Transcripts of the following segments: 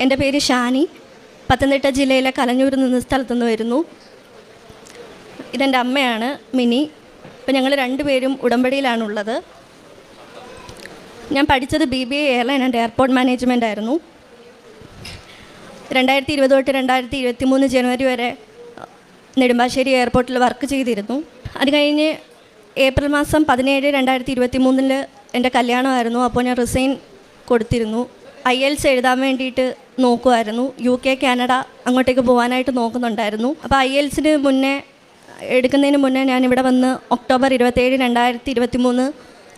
എന്റെ പേര് ഷാനി. പത്തനംതിട്ട ജില്ലയിലെ കലഞ്ഞൂരിൽ നിന്ന് സ്ഥലത്തു നിന്ന് വരുന്നു. ഇതെന്റെ അമ്മയാണ് മിനി. ഇപ്പം ഞങ്ങൾ രണ്ടുപേരും ഉടമ്പടിയിലാണുള്ളത്. ഞാൻ പഠിച്ചത് B B A airline and airport management ആയിരുന്നു. രണ്ടായിരത്തി ഇരുപത് തൊട്ട് രണ്ടായിരത്തി ഇരുപത്തി മൂന്ന് ജനുവരി വരെ നെടുമ്പാശ്ശേരി എയർപോർട്ടിൽ വർക്ക് ചെയ്തിരുന്നു. അത് കഴിഞ്ഞ് ഏപ്രിൽ മാസം പതിനേഴ് രണ്ടായിരത്തി ഇരുപത്തി മൂന്നിൽ എന്റെ കല്യാണമായിരുന്നു. അപ്പോൾ ഞാൻ റിസൈൻ കൊടുത്തിരുന്നു. ഐ എൽസ് എഴുതാൻ വേണ്ടിയിട്ട് നോക്കുമായിരുന്നു യു കെ കാനഡ അങ്ങോട്ടേക്ക് പോകാനായിട്ട് നോക്കുന്നുണ്ടായിരുന്നു. അപ്പോൾ ഐ എൽസിന് മുന്നേ എടുക്കുന്നതിന് മുന്നേ ഞാൻ ഇവിടെ വന്ന് ഒക്ടോബർ ഇരുപത്തേഴ് രണ്ടായിരത്തി ഇരുപത്തി മൂന്ന്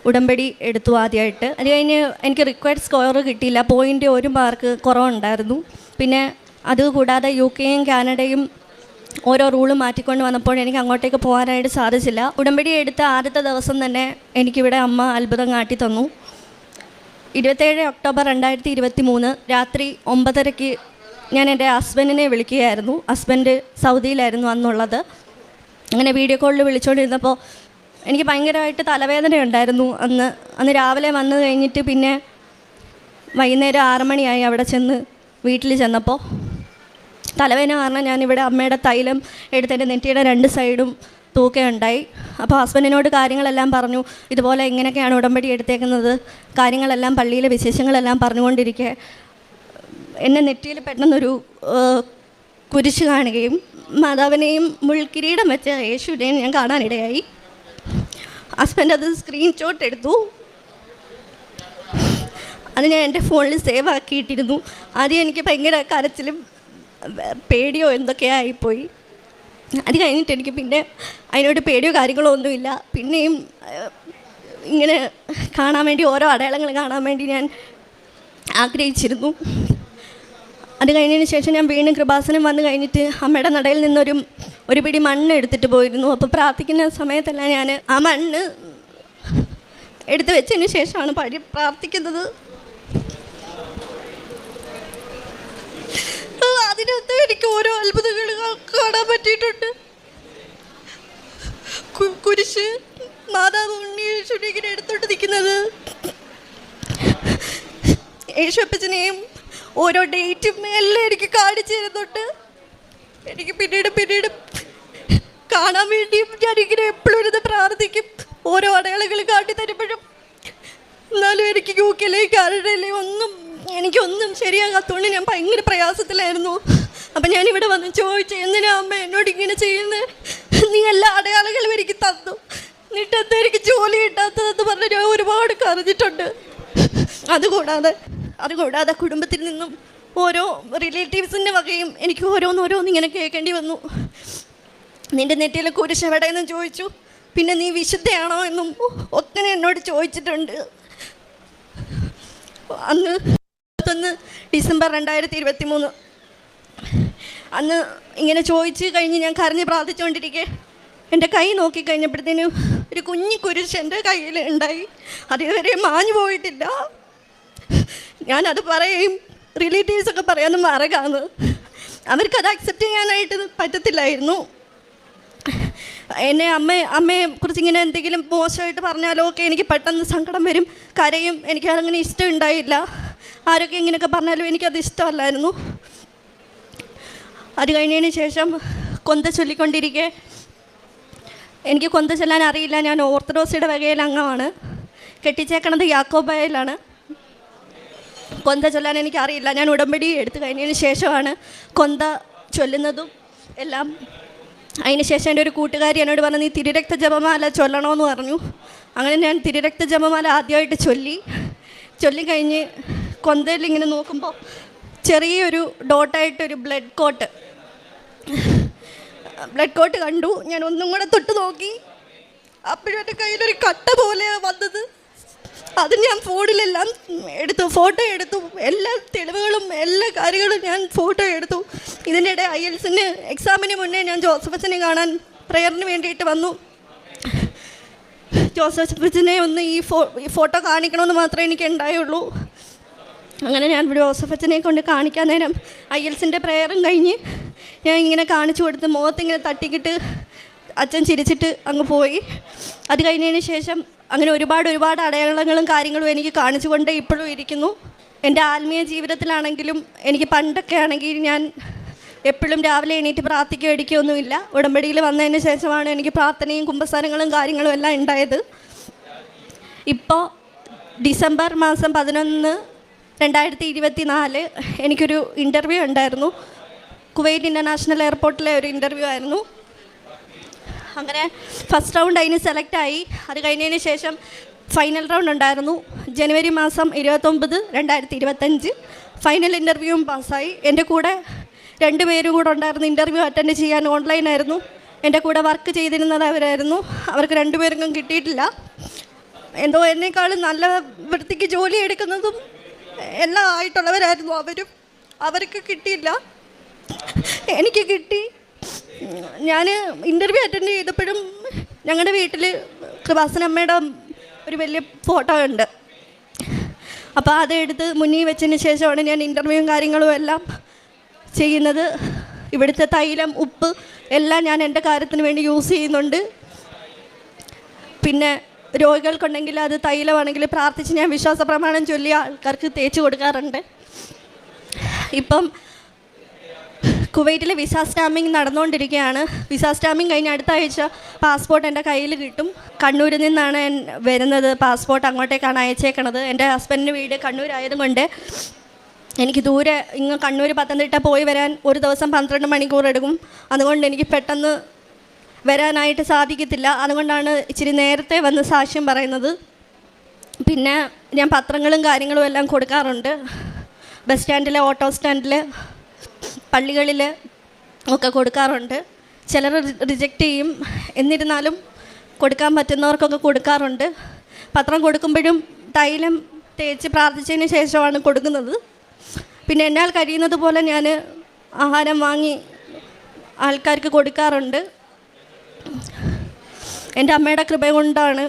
ഉടമ്പടി എടുത്തു ആദ്യമായിട്ട് അത് കഴിഞ്ഞ് എനിക്ക് റിക്വയർഡ് സ്കോർ കിട്ടിയില്ല. പോയിന്റ് ഒരു മാർക്ക് കുറവുണ്ടായിരുന്നു. പിന്നെ അതുകൂടാതെ യു കെയും കാനഡയും ഓരോ റൂൾ മാറ്റിക്കൊണ്ട് വന്നപ്പോൾ എനിക്ക് അങ്ങോട്ടേക്ക് പോകാനായിട്ട് സാധിച്ചില്ല. ഉടമ്പടി എടുത്ത ആദ്യത്തെ ദിവസം തന്നെ എനിക്കിവിടെ അമ്മ അത്ഭുതം കാട്ടി തന്നു ഇരുപത്തേഴ് ഒക്ടോബർ രണ്ടായിരത്തി ഇരുപത്തി മൂന്ന് രാത്രി ഒമ്പതരയ്ക്ക് ഞാൻ എന്റെ ഹസ്ബൻഡിനെ വിളിക്കുകയായിരുന്നു. ഹസ്ബൻഡ് സൗദിയിലായിരുന്നു അന്നുള്ളത്. അങ്ങനെ വീഡിയോ കോളിൽ വിളിച്ചുകൊണ്ടിരുന്നപ്പോൾ എനിക്ക് ഭയങ്കരമായിട്ട് തലവേദന ഉണ്ടായിരുന്നു അന്ന് അന്ന് രാവിലെ വന്നു കഴിഞ്ഞിട്ട് പിന്നെ വൈകുന്നേരം ആറ് മണിയായി അവിടെ ചെന്ന് വീട്ടിൽ ചെന്നപ്പോൾ. തലവേദന കാരണം ഞാനിവിടെ അമ്മയുടെ തൈലം എടുത്തതിന്റെ നെറ്റിയുടെ രണ്ട് സൈഡും തൂക്കുകയുണ്ടായി അപ്പോൾ ഹസ്ബൻഡിനോട് കാര്യങ്ങളെല്ലാം പറഞ്ഞു. ഇതുപോലെ ഇങ്ങനെയൊക്കെയാണ് ഉടമ്പടി എടുത്തേക്കുന്നത്. കാര്യങ്ങളെല്ലാം പള്ളിയിലെ വിശേഷങ്ങളെല്ലാം പറഞ്ഞുകൊണ്ടിരിക്കെ. എന്നെ നെറ്റിയിൽ പെട്ടെന്നൊരു കുരിശ് കാണുകയും മാതാവിനെയും മുൾക്കിരീടം വെച്ച യേശുവിനെയും ഞാൻ കാണാനിടയായി. ഹസ്ബൻഡ് അത് സ്ക്രീൻഷോട്ട് എടുത്തു. അത് ഞാൻ എന്റെ ഫോണിൽ സേവ് ആക്കിയിട്ടിരുന്നു. ആദ്യം എനിക്ക് ഭയങ്കര കരച്ചിലും പേടിയോ എന്തൊക്കെയോ ആയിപ്പോയി അത് കഴിഞ്ഞിട്ട് എനിക്ക് പിന്നെ അതിനോട് പേടിയോ കാര്യങ്ങളോ ഒന്നുമില്ല. പിന്നെയും ഇങ്ങനെ കാണാൻ വേണ്ടി ഓരോ അടയാളങ്ങൾ കാണാൻ വേണ്ടി ഞാൻ ആഗ്രഹിച്ചിരുന്നു. അത് കഴിഞ്ഞതിന് ശേഷം ഞാൻ വീണ്ടും കൃപാസനം വന്നു കഴിഞ്ഞിട്ട് അമ്മയുടെ നടയിൽ നിന്നൊരു ഒരു പിടി മണ്ണ് എടുത്തിട്ട് പോയിരുന്നു. അപ്പോൾ പ്രാർത്ഥിക്കുന്ന സമയത്തെല്ലാം ഞാൻ ആ മണ്ണ് എടുത്തു വെച്ചതിന് ശേഷമാണ് പഴി പ്രാർത്ഥിക്കുന്നത് ആ, അതിനകത്ത് എനിക്ക് ഓരോ അത്ഭുതങ്ങൾ കു- കുരിശ് മാതാവ് ഉണ്ണി യേശുവിനെ എടുത്തോണ്ട് നിൽക്കുന്നത് യേശുപ്പച്ചനെയും ഓരോ ഡേറ്റും എല്ലാം എനിക്ക് കാണിച്ചു തരുന്നുണ്ട്. എനിക്ക് പിന്നീട് പിന്നീട് കാണാൻ വേണ്ടിയും ഞാനിങ്ങനെ എപ്പോഴും ഇരുന്ന് പ്രാർത്ഥിക്കും. ഓരോ അടയാളങ്ങൾ കാട്ടി തരുമ്പോഴും. എന്നാലും എനിക്ക് യു കെയിലേക്ക് കാനഡയിലേക്ക് ഒന്നും എനിക്കൊന്നും ശരിയാകാത്തതുകൊണ്ട് ഞാൻ ഭയങ്കര പ്രയാസത്തിലായിരുന്നു. അപ്പം ഇവിടെ വന്ന് ചോദിച്ചു എന്തിനാ അമ്മ എന്നോട് ഇങ്ങനെ ചെയ്യുന്നത് നീ എല്ലാ അടയാളങ്ങളും എനിക്ക് തന്നു. എന്നിട്ട് എന്താ എനിക്ക് ജോലി കിട്ടാത്തതെന്ന് പറഞ്ഞ് ഞാൻ ഒരുപാട് കരഞ്ഞിട്ടുണ്ട്. അതുകൂടാതെ അതുകൂടാതെ കുടുംബത്തിൽ നിന്നും ഓരോ റിലേറ്റീവ്സിന്റെ വകയും എനിക്ക് ഓരോന്നോരോന്ന് ഇങ്ങനെ കേൾക്കേണ്ടി വന്നു. നിന്റെ നെറ്റിയിലെ കുരിശ് എവിടെയെന്നും ചോദിച്ചു. പിന്നെ നീ വിശുദ്ധയാണോ എന്നും ഒത്തിരി എന്നോട് ചോദിച്ചിട്ടുണ്ട്. അന്ന് ഡിസംബർ രണ്ടായിരത്തി ഇരുപത്തി മൂന്ന് അന്ന് ഇങ്ങനെ ചോദിച്ച് കഴിഞ്ഞ് ഞാൻ കരഞ്ഞ് പ്രാർത്ഥിച്ചുകൊണ്ടിരിക്കെ. എന്റെ കൈ നോക്കി നോക്കിക്കഴിഞ്ഞപ്പോഴത്തേനും ഒരു കുഞ്ഞി കുരിശ് എന്റെ കയ്യിൽ ഉണ്ടായി. അതുവരെ മാഞ്ഞു പോയിട്ടില്ല. ഞാനത് പറയും. റിലേറ്റീവ്സൊക്കെ പറയാനും മറകാന്ന്. അവർക്കത് അക്സെപ്റ്റ് ചെയ്യാനായിട്ട് പറ്റത്തില്ലായിരുന്നു. എന്നെ അമ്മ അമ്മയെ കുറിച്ച് ഇങ്ങനെ എന്തെങ്കിലും മോശമായിട്ട് പറഞ്ഞാലോ ഒക്കെ എനിക്ക് പെട്ടെന്ന് സങ്കടം വരും. കരയും. എനിക്ക് അതങ്ങനെ ഇഷ്ടം ഉണ്ടായില്ല. ആരൊക്കെ ഇങ്ങനെയൊക്കെ പറഞ്ഞാലും എനിക്കത് ഇഷ്ടമല്ലായിരുന്നു. അത് കഴിഞ്ഞതിന് ശേഷം കൊന്ത ചൊല്ലിക്കൊണ്ടിരിക്കെ. എനിക്ക് കൊന്ത ചൊല്ലാൻ അറിയില്ല. ഞാൻ ഓർത്തഡോക്സിയുടെ വകയിൽ അംഗമാണ്. കെട്ടിച്ചേക്കണത് യാക്കോബായയിലാണ്. കൊന്ത ചൊല്ലാൻ എനിക്ക് അറിയില്ല ഞാൻ ഉടമ്പടി എടുത്തു കഴിഞ്ഞതിന് ശേഷമാണ് കൊന്ത ചൊല്ലുന്നതും എല്ലാം. അതിന് ശേഷം എന്റെ ഒരു കൂട്ടുകാരി എന്നോട് പറഞ്ഞു നീ തിരുരക്ത ജപമാല ചൊല്ലണമെന്ന് പറഞ്ഞു. അങ്ങനെ ഞാൻ തിരുരക്ത ജപമാല ആദ്യമായിട്ട് ചൊല്ലി. ചൊല്ലിക്കഴിഞ്ഞ് കൊന്തയിൽ ഇങ്ങനെ നോക്കുമ്പോൾ ചെറിയൊരു ഡോട്ടായിട്ടൊരു ബ്ലഡ് കോട്ട് ബ്ലഡ് കോട്ട് കണ്ടു. ഞാൻ ഒന്നും കൂടെ തൊട്ട് നോക്കി. അപ്പോഴും എന്റെ കയ്യിലൊരു കട്ട പോലെ വന്നത്. അത് ഞാൻ ഫോണിലെല്ലാം എടുത്തു. ഫോട്ടോ എടുത്തു. എല്ലാ തെളിവുകളും എല്ലാ കാര്യങ്ങളും ഞാൻ ഫോട്ടോ എടുത്തു. ഇതിന്റെ ഇടെ ഐ എൽസിന് എക്സാമിന് മുന്നേ ഞാൻ ജോസഫച്ചനെ കാണാൻ പ്രയറിന് വേണ്ടിയിട്ട് വന്നു. ജോസഫച്ചനെ ഒന്ന് ഈ ഫോ ഈ ഫോട്ടോ കാണിക്കണമെന്ന് മാത്രമേ എനിക്ക് ഉണ്ടായുള്ളൂ. അങ്ങനെ ഞാൻ ജോസഫച്ചനെ കൊണ്ട് കാണിക്കാൻ നേരം ഐ എൽസിന്റെ പ്രയറും കഴിഞ്ഞ് ഞാൻ ഇങ്ങനെ കാണിച്ചു കൊടുത്ത് മുഖത്തിങ്ങനെ തട്ടിക്കിട്ട് അച്ഛൻ ചിരിച്ചിട്ട് അങ്ങ് പോയി. അത് കഴിഞ്ഞതിന് ശേഷം അങ്ങനെ ഒരുപാട് ഒരുപാട് അടയാളങ്ങളും കാര്യങ്ങളും എനിക്ക് കാണിച്ചുകൊണ്ട് ഇപ്പോഴും ഇരിക്കുന്നു. എന്റെ ആത്മീയ ജീവിതത്തിലാണെങ്കിലും എനിക്ക് പണ്ടൊക്കെ ആണെങ്കിൽ ഞാൻ എപ്പോഴും രാവിലെ എണീറ്റ് പ്രാർത്ഥിക്കുകയോ ഇടിക്കുകയൊന്നുമില്ല. ഉടമ്പടിയിൽ വന്നതിന് ശേഷമാണ് എനിക്ക് പ്രാർത്ഥനയും കുമ്പസാരങ്ങളും കാര്യങ്ങളും എല്ലാം ഉണ്ടായത്. ഇപ്പോൾ ഡിസംബർ മാസം പതിനൊന്ന് രണ്ടായിരത്തി ഇരുപത്തി നാല് എനിക്കൊരു ഇന്റർവ്യൂ ഉണ്ടായിരുന്നു. കുവൈറ്റ് ഇന്റർനാഷണൽ എയർപോർട്ടിലെ ഒരു ഇന്റർവ്യൂ ആയിരുന്നു. അങ്ങനെ ഫസ്റ്റ് റൗണ്ട് അതിന് സെലക്ട് ആയി. അത് കഴിഞ്ഞതിന് ശേഷം ഫൈനൽ റൗണ്ട് ഉണ്ടായിരുന്നു. ജനുവരി മാസം ഇരുപത്തൊമ്പത് രണ്ടായിരത്തി ഇരുപത്തഞ്ച് ഫൈനൽ ഇന്റർവ്യൂവും പാസ്സായി എന്റെ കൂടെ രണ്ട് പേരും കൂടെ ഉണ്ടായിരുന്നു. ഇന്റർവ്യൂ അറ്റൻഡ് ചെയ്യാൻ ഓൺലൈൻ ആയിരുന്നു. എന്റെ കൂടെ വർക്ക് ചെയ്തിരുന്നത് അവരായിരുന്നു. അവർക്ക് രണ്ടുപേർക്കും കിട്ടിയിട്ടില്ല. എന്തോ എന്നെക്കാളും നല്ല വൃത്തിക്ക് ജോലി എടുക്കുന്നതും എല്ലാം ആയിട്ടുള്ളവരായിരുന്നു അവരും. അവർക്ക് കിട്ടിയില്ല. എനിക്ക് കിട്ടി. ഞാൻ ഇന്റർവ്യൂ അറ്റൻഡ് ചെയ്തപ്പോഴും ഞങ്ങളുടെ വീട്ടിൽ കൃപാസനമ്മയുടെ ഒരു വലിയ ഫോട്ടോ ഉണ്ട്. അപ്പോൾ അത് എടുത്ത് മുന്നിൽ വെച്ചതിന് ശേഷമാണ് ഞാൻ ഇന്റർവ്യൂവും കാര്യങ്ങളും എല്ലാം ചെയ്യുന്നത്. ഇവിടുത്തെ തൈലം ഉപ്പ് എല്ലാം ഞാൻ എന്റെ കാര്യത്തിന് വേണ്ടി യൂസ് ചെയ്യുന്നുണ്ട്. പിന്നെ രോഗികൾക്കുണ്ടെങ്കിൽ അത് തൈലമാണെങ്കിൽ പ്രാർത്ഥിച്ച് ഞാൻ വിശ്വാസ പ്രമാണം ചൊല്ലി ആൾക്കാർക്ക് തേച്ച് കൊടുക്കാറുണ്ട്. ഇപ്പം കുവൈറ്റിലെ വിസ സ്റ്റാമ്പിങ് നടന്നുകൊണ്ടിരിക്കുകയാണ് വിസ സ്റ്റാമ്പിങ് കഴിഞ്ഞ അടുത്ത ആഴ്ച പാസ്പോർട്ട് എന്റെ കയ്യിൽ കിട്ടും. കണ്ണൂരിൽ നിന്നാണ് വരുന്നത് പാസ്പോർട്ട്. അങ്ങോട്ടേക്കാണ് അയച്ചേക്കണത്. എന്റെ ഹസ്ബൻഡിന്റെ വീട് കണ്ണൂരായതുകൊണ്ട് എനിക്ക് ദൂരെ ഇങ്ങ് കണ്ണൂർ പത്തനംതിട്ട പോയി വരാൻ ഒരു ദിവസം പന്ത്രണ്ട് മണിക്കൂർ എടുക്കും. അതുകൊണ്ട് എനിക്ക് പെട്ടെന്ന് വരാനായിട്ട് സാധിക്കത്തില്ല. അതുകൊണ്ടാണ് ഇച്ചിരി നേരത്തെ വന്ന് സാക്ഷ്യം പറയുന്നത്. പിന്നെ ഞാൻ പത്രങ്ങളും കാര്യങ്ങളും എല്ലാം കൊടുക്കാറുണ്ട്. ബസ് സ്റ്റാൻഡിൽ ഓട്ടോ സ്റ്റാൻഡിൽ പള്ളികളിൽ ഒക്കെ കൊടുക്കാറുണ്ട്. ചിലർ റിജക്റ്റ് ചെയ്യും. എന്നിരുന്നാലും കൊടുക്കാൻ പറ്റുന്നവർക്കൊക്കെ കൊടുക്കാറുണ്ട്. പത്രം കൊടുക്കുമ്പോഴും തൈലം തേച്ച് പ്രാർത്ഥിച്ചതിന് ശേഷമാണ് കൊടുക്കുന്നത്. പിന്നെ എന്നാൽ കഴിയുന്നത് പോലെ ഞാൻ ആഹാരം വാങ്ങി ആൾക്കാർക്ക് കൊടുക്കാറുണ്ട്. എന്റെ അമ്മയുടെ കൃപ കൊണ്ടാണ്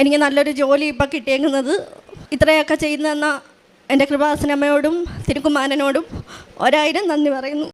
എനിക്ക് നല്ലൊരു ജോലി ഇപ്പം കിട്ടിയേക്കുന്നത്. ഇത്രയൊക്കെ ചെയ്യുന്ന എന്റെ കൃപാസനമ്മയോടും തിരുക്കുമാരനോടും ഒരായിരം നന്ദി പറയുന്നു.